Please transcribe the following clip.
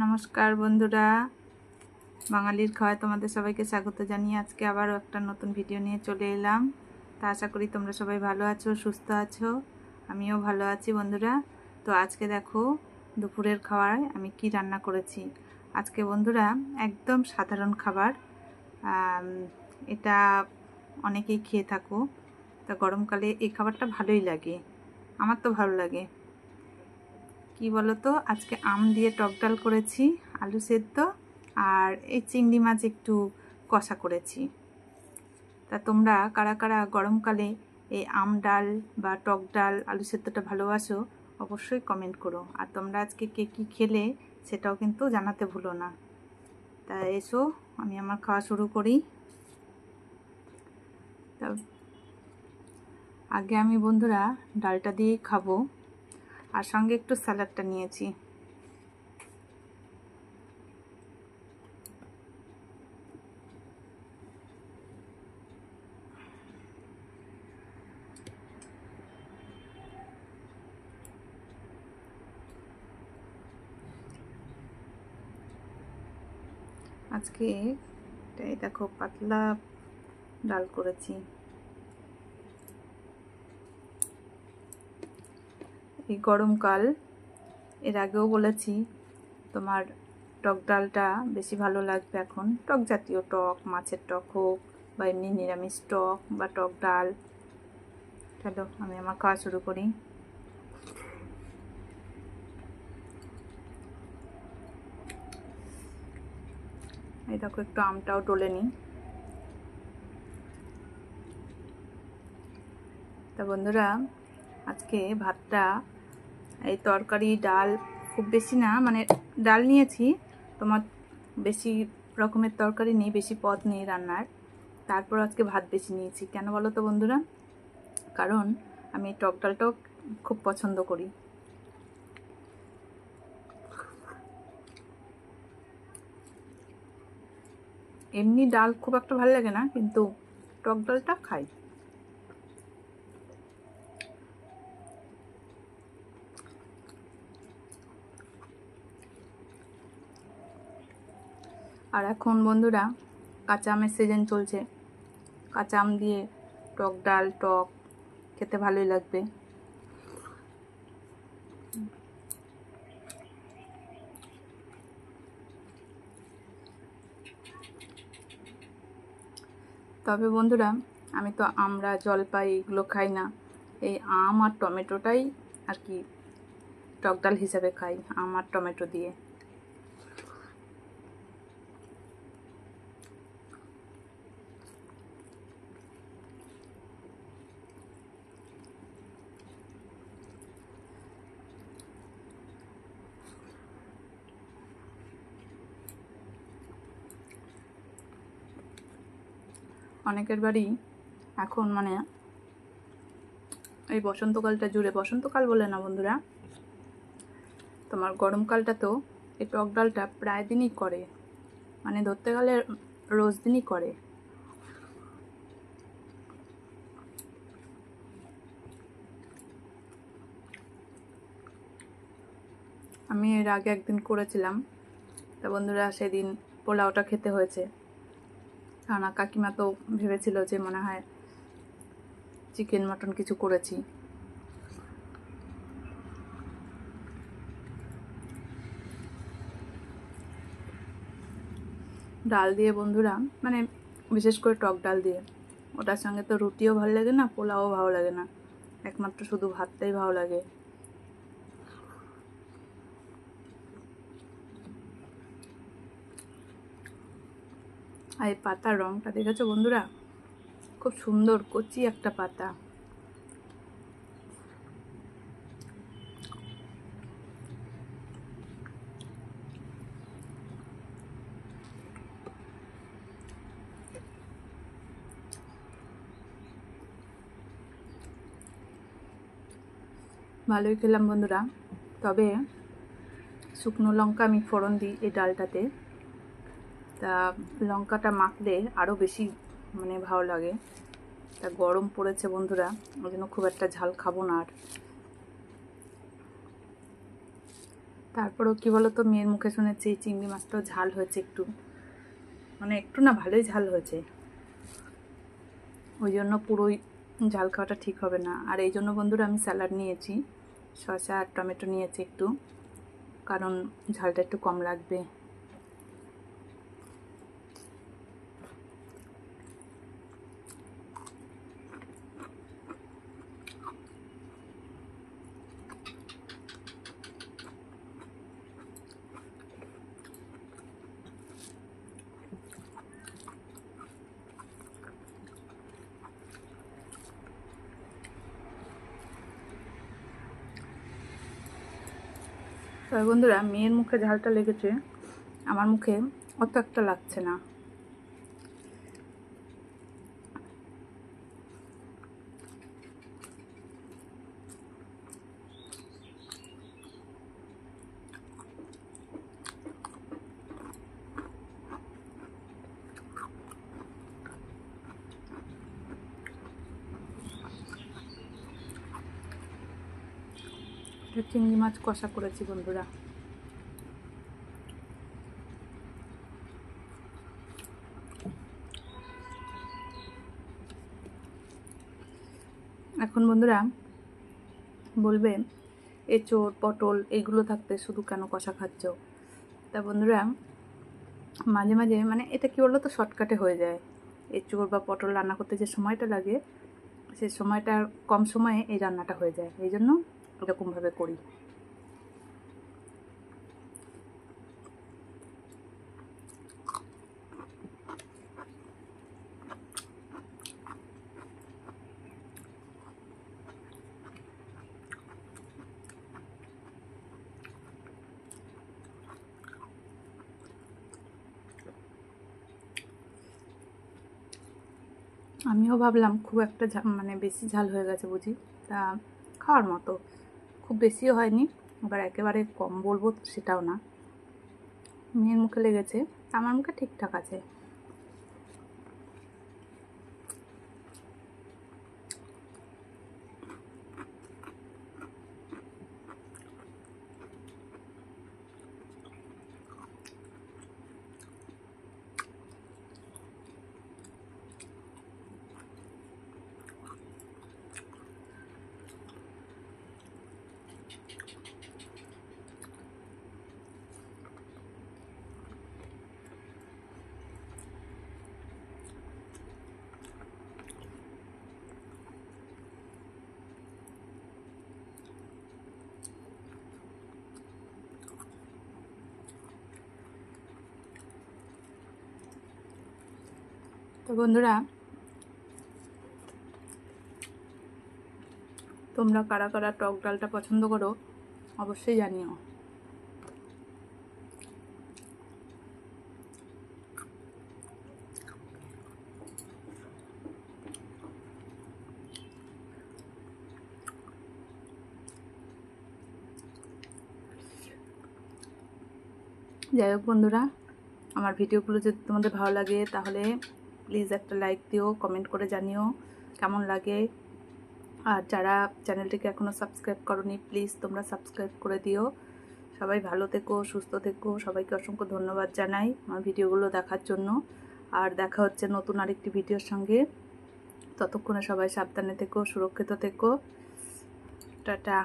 নমস্কার বন্ধুরা। বাঙালির খাওয়ায় তোমাদের সবাইকে স্বাগত জানিয়ে আজকে আবারও একটা নতুন ভিডিও নিয়ে চলে এলাম। তা আশা করি তোমরা সবাই ভালো আছো, সুস্থ আছো? আমিও ভালো আছি বন্ধুরা। তো আজকে দেখো দুপুরের খাওয়ায় আমি কি রান্না করেছি। আজকে বন্ধুরা একদম সাধারণ খাবার। এটা অনেকেই খেয়ে থাকো। তা গরমকালে এই খাবারটা ভালোই লাগে। আমার তো ভালো লাগে। কি বলতো? আজকে আম দিয়ে টক ডাল করেছি, আলু সেদ্ধ, আর এই চিংড়ি মাছ একটু কষা করেছি। তা তোমরা কারা কারা গরমকালে এই আম ডাল বা টক ডাল, আলু সেদ্ধটা ভালোবাসো, অবশ্যই কমেন্ট করো। আর তোমরা আজকে কে কী খেলে সেটাও কিন্তু জানাতে ভুলো না। তা এসো, আমি আমার খাওয়া শুরু করি। তা আগে আমি বন্ধুরা ডালটা দিয়েই খাব। আর সঙ্গে একটু স্যালাডটা নিয়েছি। আজকে এই দেখো পাতলা ডাল করেছি। এই গরমকাল, এর আগেও বলেছি, তোমার টক ডালটা বেশি ভালো লাগবে এখন। টক জাতীয় টক, মাছের টক হোক, বা এমনি নিরামিষ টক, বা টক ডাল। চলো, আমি আমার খাওয়া শুরু করি। এই দেখো, একটু আমটাও ডলে নিই। তা বন্ধুরা, আজকে ভাতটা এই তরকারি, ডাল খুব বেশি না মানে ডাল নিয়েছি। তোমার বেশি রকমের তরকারি নেই, বেশি পদ নেই রান্নার। তারপর আজকে ভাত বেশি নিয়েছি। কেন বলো তো বন্ধুরা? কারণ আমি টক ডালটাও খুব পছন্দ করি। এমনি ডাল খুব একটা ভালো লাগে না, কিন্তু টক ডালটা খাই। আর এখন বন্ধুরা কাঁচা আমের সিজন চলছে। কাঁচা আম দিয়ে টক ডাল, টক খেতে ভালোই লাগবে। তবে বন্ধুরা, আমি তো আমরা, জলপাই এগুলো খাই না। এই আম আর টমেটোটাই আর কি টক ডাল হিসাবে খাই, আম আর টমেটো দিয়ে। অনেকের বাড়ি এখন মানে এই বসন্তকালটা জুড়ে, বসন্তকাল বলে না বন্ধুরা, তোমার গরমকালটা তো এই টক ডালটা প্রায় দিনই করে মানে ধরতে গেলে রোজ দিনই করে। আমি এর আগে একদিন করেছিলাম, তা বন্ধুরা সেদিন পোলাওটা খেতে হয়েছে। কারণ কাকিমা তো ভেবেছিল যে মনে হয় চিকেন, মটন কিছু করেছি। ডাল দিয়ে বন্ধুরা মানে বিশেষ করে টক ডাল দিয়ে। ওটার সঙ্গে তো রুটিও ভালো লাগে না পোলাও ভালো লাগে না। একমাত্র শুধু ভাতটাই ভালো লাগে। আর এই পাতার রঙটা দেখেছ বন্ধুরা? খুব সুন্দর কচি একটা পাতা। ভালোই খেলাম বন্ধুরা। তবে শুকনো লঙ্কা আমি ফোড়ন দিই এই ডালটাতে। তা লঙ্কাটা মাখলে আরও বেশি মানে ভালো লাগে। তা গরম পড়েছে বন্ধুরা, ওই জন্য খুব একটা ঝাল খাব না আর। তারপরেও কী বলো তো মেয়ের মুখে শুনেছি চিংড়ি মাছটাও ঝাল হয়েছে একটু। মানে একটু না ভালোই ঝাল হয়েছে। ওই জন্য পুরোই ঝাল খাওয়াটা ঠিক হবে না। আর এই জন্য বন্ধুরা আমি স্যালাড নিয়েছি, শসা আর টমেটো নিয়েছি একটু, কারণ ঝালটা একটু কম লাগবে। তবে বন্ধুরা মেয়ের মুখে ঝালটা লেগেছে। আমার মুখে অত একটা লাগছে না এটা চিংড়ি মাছ কষা করেছি বন্ধুরা। এখন বন্ধুরা বলবে এঁচোড় পটল এইগুলো থাকতে শুধু কেন কষা খাচ্ছ? তা বন্ধুরা, মাঝে মাঝে মানে এটা কি তো শর্টকাটে হয়ে যায়। এঁচোড় বা পটল রান্না করতে যে সময়টা লাগে, সে সময়টা কম সময়ে এই রান্নাটা হয়ে যায়। এই জন্য এরকমভাবে করি। আমিও ভাবলাম খুব একটা মানে বেশি ঝাল হয়ে গেছে বুঝি। তা খাওয়ার মতো। খুব বেশিও হয়নি আবার একেবারে কম বলব সেটাও না। মেয়ের মুখে লেগেছে, আমার মুখে ঠিকঠাক আছে। তো বন্ধুরা, তোমরা কারা কারা টক ডালটা পছন্দ করো অবশ্যই জানিও। যাই হোক বন্ধুরা, আমার ভিডিওগুলো যদি তোমাদের ভালো লাগে তাহলে প্লিজ একটা লাইক দিও কমেন্ট করে জানিও কেমন লাগে। আর যারা চ্যানেলটিকে এখনও সাবস্ক্রাইব করনি প্লিজ তোমরা সাবস্ক্রাইব করে দিও। সবাই ভালো থেকো, সুস্থ থেকো। সবাইকে অসংখ্য ধন্যবাদ জানাই আমার ভিডিওগুলো দেখার জন্য। আর দেখা হচ্ছে নতুন আরেকটি ভিডিওর সঙ্গে। ততক্ষণে সবাই সাবধানে থেকো, সুরক্ষিত থেকো। টাটা।